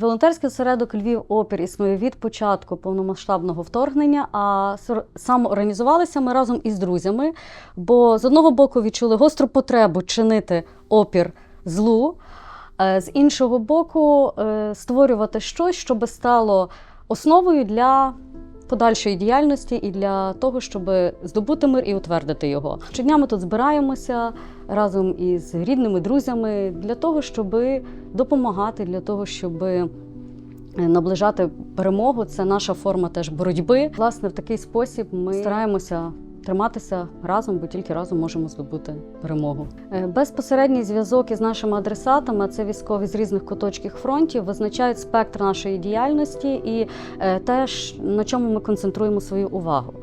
Волонтерський осередок Львів Опір існує від початку повномасштабного вторгнення. А самоорганізувалися ми разом із друзями, бо з одного боку відчули гостру потребу чинити опір злу, е, з іншого боку, е, створювати щось, що би стало основою для подальшої діяльності і для того, щоб здобути мир і утвердити його. Щодня ми тут збираємося разом із рідними друзями для того, щоб допомагати, для того, щоб наближати перемогу. Це наша форма теж боротьби. Власне, в такий спосіб ми стараємося. Триматися разом, бо тільки разом можемо здобути перемогу. Е, Безпосередній зв'язок із нашими адресатами, це військові з різних куточків фронтів, визначають спектр нашої діяльності і те, на чому ми концентруємо свою увагу.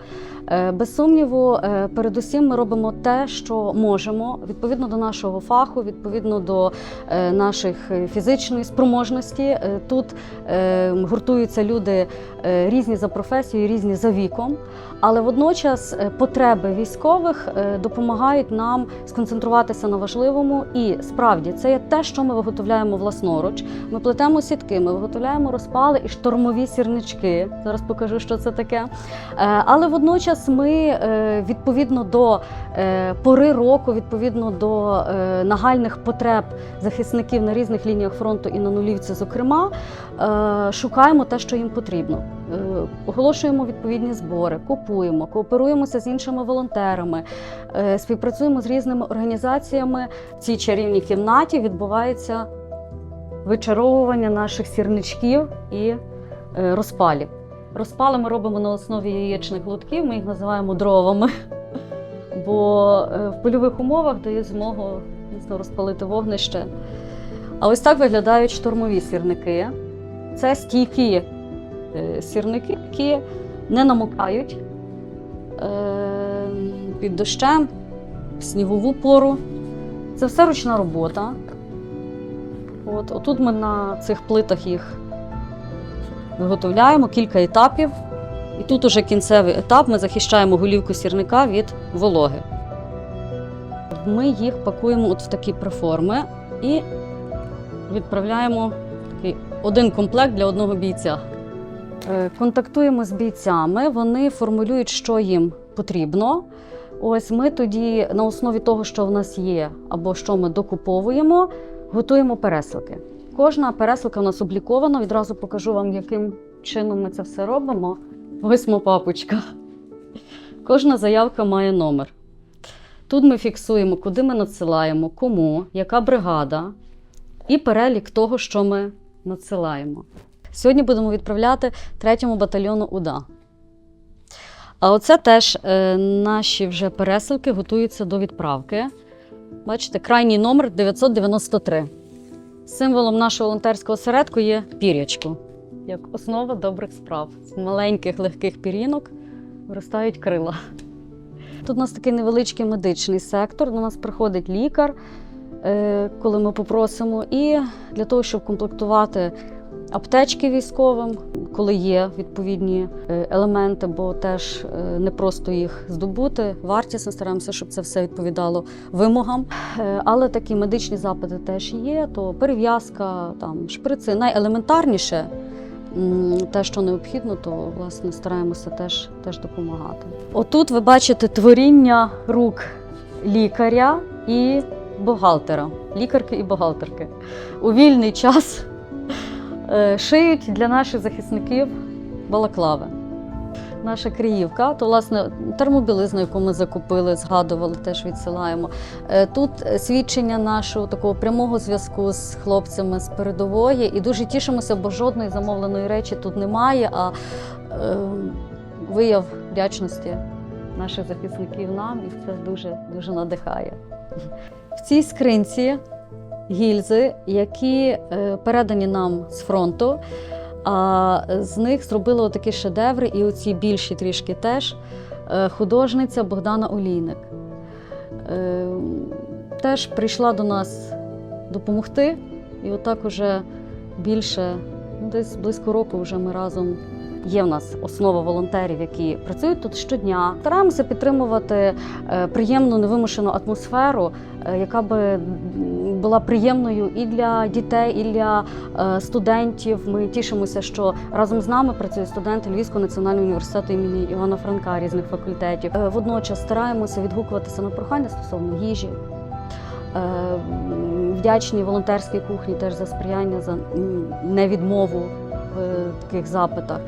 Е, Без сумніву, е, передусім ми робимо те, що можемо, відповідно до нашого фаху, відповідно до е, наших фізичної спроможності. Тут гуртуються люди різні за професією, різні за віком, але водночас потреби військових допомагають нам сконцентруватися на важливому. І справді це є те, що ми виготовляємо власноруч. Ми плетемо сітки, ми виготовляємо розпали і штормові сірнички. Зараз покажу, що це таке. Але водночас ми е, відповідно до е, пори року, відповідно до е, нагальних потреб захисників на різних лініях фронту і на нулівці, зокрема, шукаємо те, що їм потрібно. Оголошуємо відповідні збори, купуємо, кооперуємося з іншими волонтерами, співпрацюємо з різними організаціями. В цій чарівній кімнаті відбувається вичаровування наших сірничків і розпалів. Розпали ми робимо на основі яєчних лотків, ми їх називаємо дровами, бо е, в польових умовах дає змогу розпалити вогнище. А ось так виглядають штурмові сірники. Це стійкі е, сірники, які не намокають е, під дощем, в снігову пору. Це все ручна робота. От, отут ми на цих плитах їх виготовляємо кілька етапів. І тут уже кінцевий етап ми захищаємо голівку сірника від вологи. Ми їх пакуємо от в такі преформи і відправляємо такий один комплект для одного бійця. Е, Контактуємо з бійцями, вони формулюють, що їм потрібно. Ось ми тоді на основі того, що в нас є, або що ми докуповуємо, готуємо пересилки. Кожна пересилка у нас облікована. Відразу покажу вам, яким чином ми це все робимо. Ось мо папочка. Кожна заявка має номер. Тут ми фіксуємо, куди ми надсилаємо, кому, яка бригада, і перелік того, що ми надсилаємо. Сьогодні будемо відправляти третьому батальйону УДА. А оце теж е, наші вже пересилки готуються до відправки. Бачите, крайній номер 993. Символом нашого волонтерського осередку є пірячко, як основа добрих справ. З маленьких легких пірінок виростають крила. Тут у нас такий невеличкий медичний сектор. До нас приходить лікар, е, коли ми попросимо, і для того, щоб комплектувати аптечки військовим, коли є відповідні е, елементи, бо теж е, не просто їх здобути, вартісно стараємося, щоб це все відповідало вимогам. Е, Але такі медичні запити теж є. То перев'язка, там шприци найелементарніше. Те, що необхідно, то власне стараємося теж, теж допомагати. Отут ви бачите творіння рук лікаря і бухгалтера, лікарки і бухгалтерки. У вільний час шиють для наших захисників балаклави. Наша Криївка, то власне термобілизну, яку ми закупили, згадували, теж відсилаємо. Е, Тут свідчення нашого такого прямого зв'язку з хлопцями з передової, і дуже тішимося, бо жодної замовленої речі тут немає. А е, вияв вдячності наших захисників нам, і це дуже дуже надихає. В цій скринці гільзи, які е, передані нам з фронту. А з них зробили такі шедеври, і оці більші трішки теж е, художниця Богдана Олійник. Е, Теж прийшла до нас допомогти, і отак уже більше, ну, десь близько року вже ми разом Є в нас основа волонтерів, які працюють тут щодня. Стараємося підтримувати е, приємну невимушену атмосферу, е, яка би була приємною і для дітей, і для е, студентів. Ми тішимося, що разом з нами працюють студенти Львівського національного університету імені Івана Франка різних факультетів. Водночас стараємося відгукуватися на прохання стосовно їжі. Вдячні волонтерській кухні теж за сприяння, за невідмову в е, таких запитах.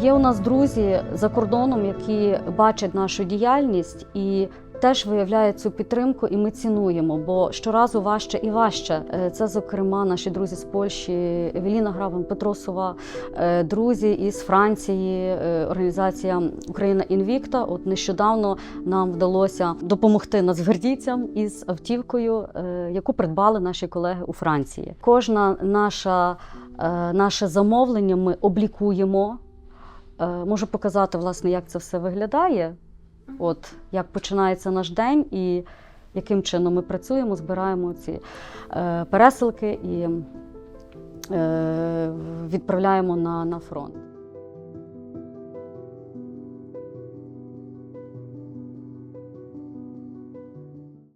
Є у нас друзі за кордоном, які бачать нашу діяльність і теж виявляють цю підтримку, і ми цінуємо, бо щоразу важче і важче. Е, Це, зокрема, наші друзі з Польщі, Евеліна Граван, Петросова, е, друзі із Франції, організація Україна Інвікта. От нещодавно нам вдалося допомогти нацгвардійцям із автівкою, яку придбали наші колеги у Франції. Кожна наша наше замовлення ми облікуємо. Е, Можу показати, власне, як це все виглядає. От як починається наш день і яким чином ми працюємо, збираємо ці е, пересилки і е, відправляємо на, на фронт.